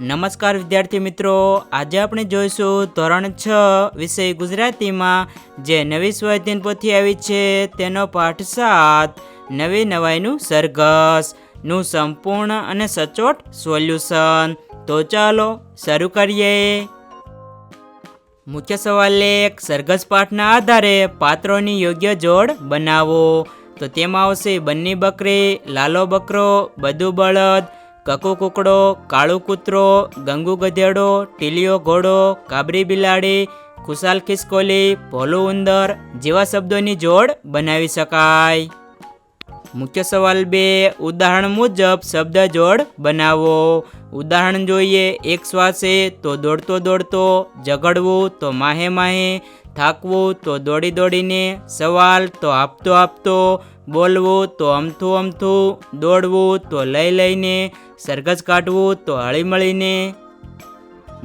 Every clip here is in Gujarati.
નમસ્કાર વિદ્યાર્થી મિત્રો. આજે આપણે જોઈશું ધોરણ છ વિષય ગુજરાતીમાં જે નવી સ્વાધીન પોથી આવી છે. તેનો પાઠ સાત, નવી નવાઈનું સરઘસ, નું સંપૂર્ણ અને સચોટ સોલ્યુશન. તો ચાલો શરૂ કરીએ. મુખ્ય સવાલ એક, સરઘસ પાઠના આધારે પાત્રોની યોગ્ય જોડ બનાવો. તો તેમાં આવશે બંની બકરી, લાલો બકરો, બધું બળદ કકુ કુકડો, કાળો કૂતરો, ગંગુ ગધેડો ટીલિયો ઘોડો, કાબરી બિલાડી, ખુશાલ ખિસકોલી, ભોલું ઉંદર જેવા શબ્દોની જોડ બનાવી શકાય. મુખ્ય સવાલ બે, ઉદાહરણ મુજબ શબ્દ જોડ બનાવો. ઉદાહરણ જોઈએ, એક શ્વાસે તો દોડતો દોડતો, ઝઘડવું તો માહે માહે, થાકવું તો દોડી દોડીને, સવાલ તો આપતો આપતો બોલવું તો અમથું અમથું, દોડવું તો લઈ લઈને, સરઘસ કાઢવું તો હળીમળીને.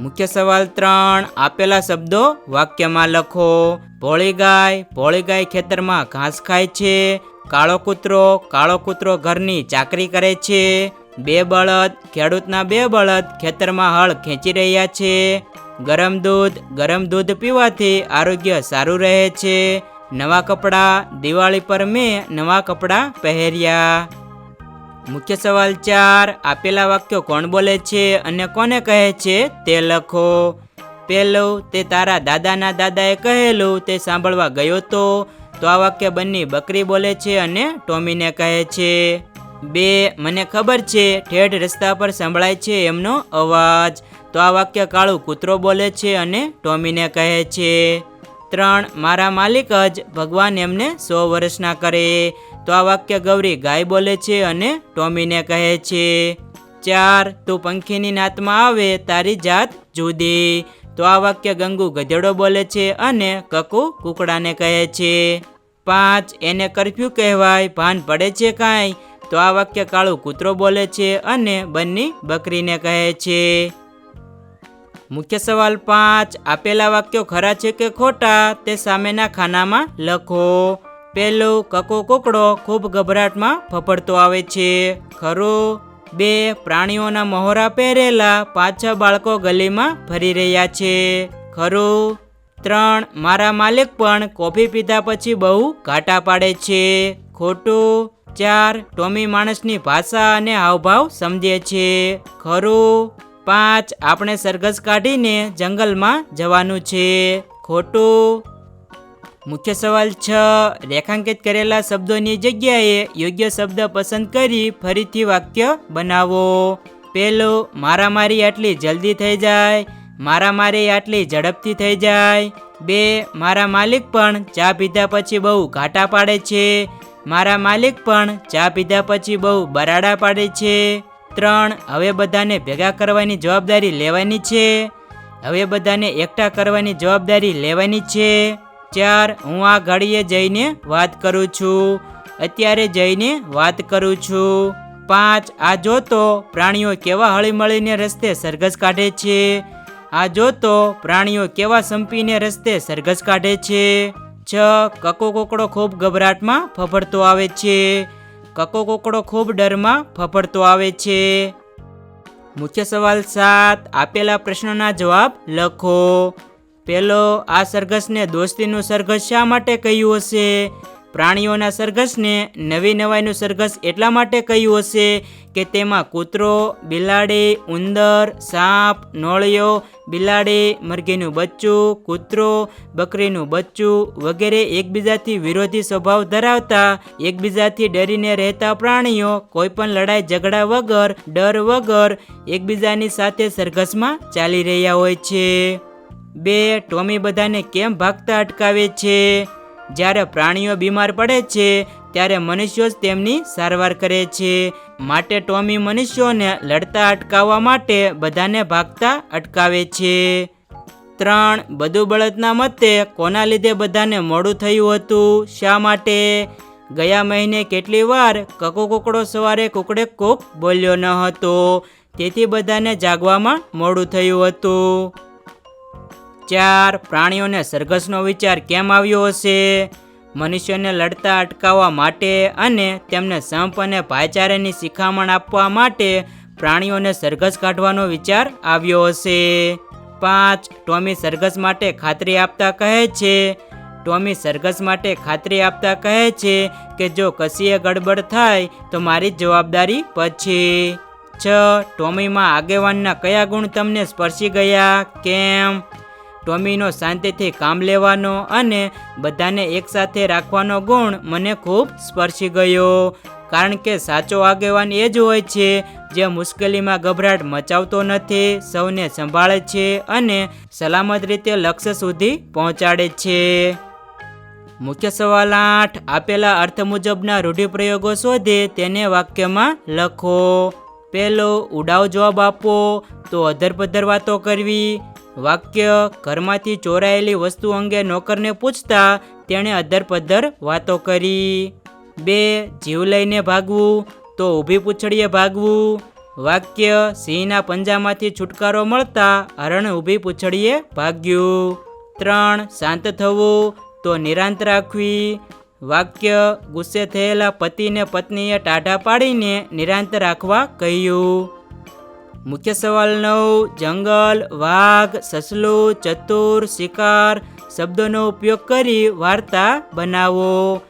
મુખ્ય સવાલ ત્રણ, આપેલા શબ્દો વાક્યમાં લખો. ભોળી ગાય ભોળી ગાય ખેતરમાં ઘાસ ખાય છે. કાળો કૂતરો કાળો કૂતરો ઘરની ચાકરી કરે છે. બે બળદ, ખેડૂતના બે બળદ ખેતરમાં હળ ખેંચી રહ્યા છે. ગરમ દૂધ ગરમ દૂધ પીવાથી આરોગ્ય સારું રહે છે. નવા કપડાં, દિવાળી પર મેં નવા કપડાં પહેર્યા. મુખ્ય સવાલ ચાર, આપેલા વાક્યો કોણ બોલે છે અને કોને કહે છે તે લખો. પહેલું, તે તારા દાદાના દાદાએ કહેલું, તે સાંભળવા ગયો તો? તો આ વાક્ય બંને બકરી બોલે છે અને ટોમીને કહે છે. બે, મને ખબર છે, ઠેઠ રસ્તા પર સંભળાય છે એમનો અવાજ. તો આ વાક્ય કાળું કૂતરો બોલે છે અને ટોમીને કહે છે. ત્રણ, મારા માલિક જ ભગવાન એમને સો વર્ષના કરે. તો આ વાક્ય ગૌરી ગાય બોલે છે અને ટોમીને કહે છે, ચાર, તું પંખીની નાતમાં આવે, તારી જાત જુદી. તો આ વાક્ય ગંગુ ગધેડો બોલે છે અને કકુ કુકડાને કહે છે, પાંચ, એને કરફ્યુ કહેવાય, ભાન પડે છે કાંઈ. તો આ વાક્ય કાળું કૂતરો બોલે છે અને બંની બકરીને કહે છે મુખ્ય સવાલ પાંચ. આપેલા વાક્યો ખરા છે કે ખોટા? તે સામેના ખાનામાં લખો. પહેલું કકો કોકડો ખૂબ ગભરાટમાં ફફડતો આવે છે. ખરું. બે. પ્રાણીઓના મહોરા પહેરેલા પાંચ છ બાળકો ગલીમાં ફરી રહ્યા છે. ખરું. ત્રણ. મારા માલિક પણ કોફી પીધા પછી બહુ ઘાટા પાડે છે. ખોટું. ચાર. ટોમી માણસની ભાષા અને હાવભાવ સમજે છે. ખરું. પાંચ આપણે સરઘસ કાઢીને જંગલમાં જવાનું છે. ખોટું. મુખ્ય સવાલ છ. રેખાંકિત કરેલા શબ્દોની જગ્યાએ યોગ્ય શબ્દ પસંદ કરી ફરીથી વાક્ય બનાવો. પહેલું મારામારી આટલી જલ્દી થઈ જાય. મારામારી આટલી ઝડપથી થઈ જાય. બે, મારા માલિક પણ ચા પીધા પછી બહુ ઘાટા પાડે છે. મારા માલિક પણ ચા પીધા પછી બહુ બરાડા પાડે છે. ત્રણ હવે બધાને ભેગા કરવાની જવાબદારી લેવાની છે. હવે બધાને એકઠા કરવાની જવાબદારી લેવાની છે. ચાર, હું આ ઘડીએ જઈને વાત કરું છું. અત્યારે જઈને વાત કરું છું. પાંચ, આ જોતો પ્રાણીઓ કેવા હળીમળીને રસ્તે સરઘસ કાઢે છે. આ જોતો પ્રાણીઓ કેવા સંપીને રસ્તે સરઘસ કાઢે છે. છ, કકો કોકડો ખૂબ ગભરાટમાં ફફડતો આવે છે. કકો કોકડો ખૂબ ડરમાં ફફડતો આવે છે. મુખ્ય સવાલ સાત, આપેલા પ્રશ્નોના જવાબ લખો. પહેલો આ સરઘસને દોસ્તીનું સરઘસ શા માટે કહ્યું હશે? પ્રાણીઓના સરઘસને નવી નવાઈનું સરઘસ એટલા માટે કહ્યું હશે કે તેમાં કૂતરો, બિલાડી, ઉંદર, સાપ, નોળિયો, બિલાડી, મરઘીનું બચ્ચું, કૂતરો, બકરીનું બચ્ચું વગેરે એકબીજાથી વિરોધી સ્વભાવ ધરાવતા, એકબીજાથી ડરીને રહેતા પ્રાણીઓ કોઈપણ લડાઈ, ઝઘડા વગર, ડર વગર એકબીજાની સાથે સરઘસમાં ચાલી રહ્યા હોય છે. બે, ટોમી બધાને કેમ ભાગતા અટકાવે છે? જ્યારે પ્રાણીઓ બીમાર પડે છે, ત્યારે મનુષ્યો જ તેમની સારવાર કરે છે. માટે ટોમી મનુષ્યોને લડતા અટકાવવા માટે બધાને ભાગતા અટકાવે છે. ત્રણ, બધું બળદના મતે કોના લીધે બધાને મોડું થયું હતું? શા માટે? ગયા મહિને કેટલી વાર કકો કોકડો સવારે કુકડે કુક બોલ્યો ન હતો. તેથી બધાને જાગવામાં મોડું થયું હતું. ચાર પ્રાણીઓને સરઘસનો વિચાર કેમ આવ્યો હશે? મનુષ્યને લડતા અટકાવવા માટે અને તેમને સંપ અને ભાઈચારાની શિખામણ આપવા માટે પ્રાણીઓને સરઘસ કાઢવાનો વિચાર આવ્યો હશે. પાંચ, ટોમી સરઘસ માટે ખાતરી આપતા કહે છે. ટોમી સરઘસ માટે ખાતરી આપતા કહે છે કે જો કશીએ ગડબડ થાય તો મારી જવાબદારી પછી. છ, ટોમીમાં આગેવાનના કયા ગુણ તમને સ્પર્શી ગયા? કેમ? ટોમીનો શાંતિથી કામ લેવાનો અને બધાને એકસાથે રાખવાનો ગુણ મને ખૂબ સ્પર્શી ગયો. કારણ કે સાચો આગેવાન એ જ હોય છે, જે મુશ્કેલીમાં ગભરાટ મચાવતો નથી, સૌને સંભાળે છે અને સલામત રીતે લક્ષ્ય સુધી પહોંચાડે છે. મુખ્ય સવાલ આઠ. આપેલા અર્થ મુજબના રૂઢિપ્રયોગો શોધે તેને વાક્યમાં લખો. પહેલો, ઉડાવ જવાબ આપો. તો અધરપધર વાતો કરવી. વાક્ય, ઘરમાંથી ચોરાયેલી વસ્તુ અંગે નોકરને પૂછતા તેણે અધરપધર વાતો કરી. બે, જીવ લઈને ભાગવું, તો ઊભી પૂંછડીએ ભાગવું. વાક્ય, સિંહના પંજામાંથી છુટકારો મળતા હરણ ઊભી પૂંછડીએ ભાગ્યું. ત્રણ, શાંત થવું, તો નિરાંત રાખવી. વાક્ય, ગુસ્સે થયેલા પતિને પત્નીએ ટાઢા પાડીને નિરાંત રાખવા કહ્યું. મુખ્ય સવાલ નવ, જંગલ, વાઘ, સસલું, ચતુર, શિકાર, શબ્દોનો ઉપયોગ કરી વાર્તા બનાવો.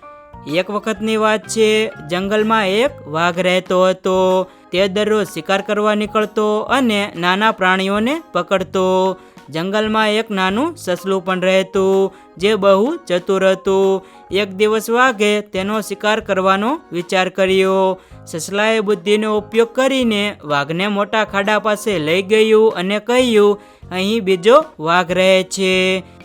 એક વખતની વાત છે, જંગલમાં એક વાઘ રહેતો હતો. તે દરરોજ શિકાર કરવા નીકળતો અને નાના પ્રાણીઓને પકડતો. જંગલમાં એક નાનું સસલું પણ રહેતું, જે બહુ ચતુર હતું. એક દિવસ વાઘે તેનો શિકાર કરવાનો વિચાર કર્યો. સસલાએ બુદ્ધિનો ઉપયોગ કરીને વાઘને મોટા ખાડા પાસે લઈ ગયું અને કહ્યું, અહીં બીજો વાઘ રહે છે.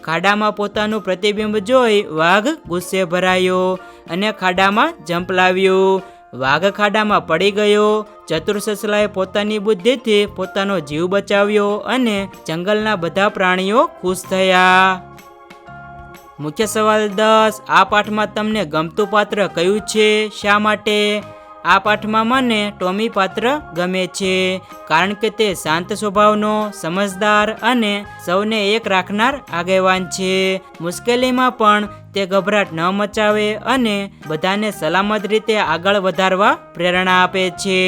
ખાડામાં પોતાનું પ્રતિબિંબ જોઈ વાઘ ગુસ્સે ભરાયો અને ખાડામાં જંપ લાવ્યું. વાઘ ખાડામાં પડી ગયો. ચતુર્સસલાએ પોતાની બુદ્ધિથી પોતાનો જીવ બચાવ્યો અને જંગલના બધા પ્રાણીઓ ખુશ થયા. મુખ્ય સવાલ દસ, આ પાઠમાં તમને ગમતું પાત્ર કયું છે? શા માટે? આ પાઠમાં મને ટોમી પાત્ર ગમે છે, કારણ કે તે શાંત સ્વભાવનો, સમજદાર અને સૌને એક રાખનાર આગેવાન છે. મુશ્કેલીમાં પણ તે ગભરાટ ન મચાવે અને બધાને સલામત રીતે આગળ વધારવા પ્રેરણા આપે છે.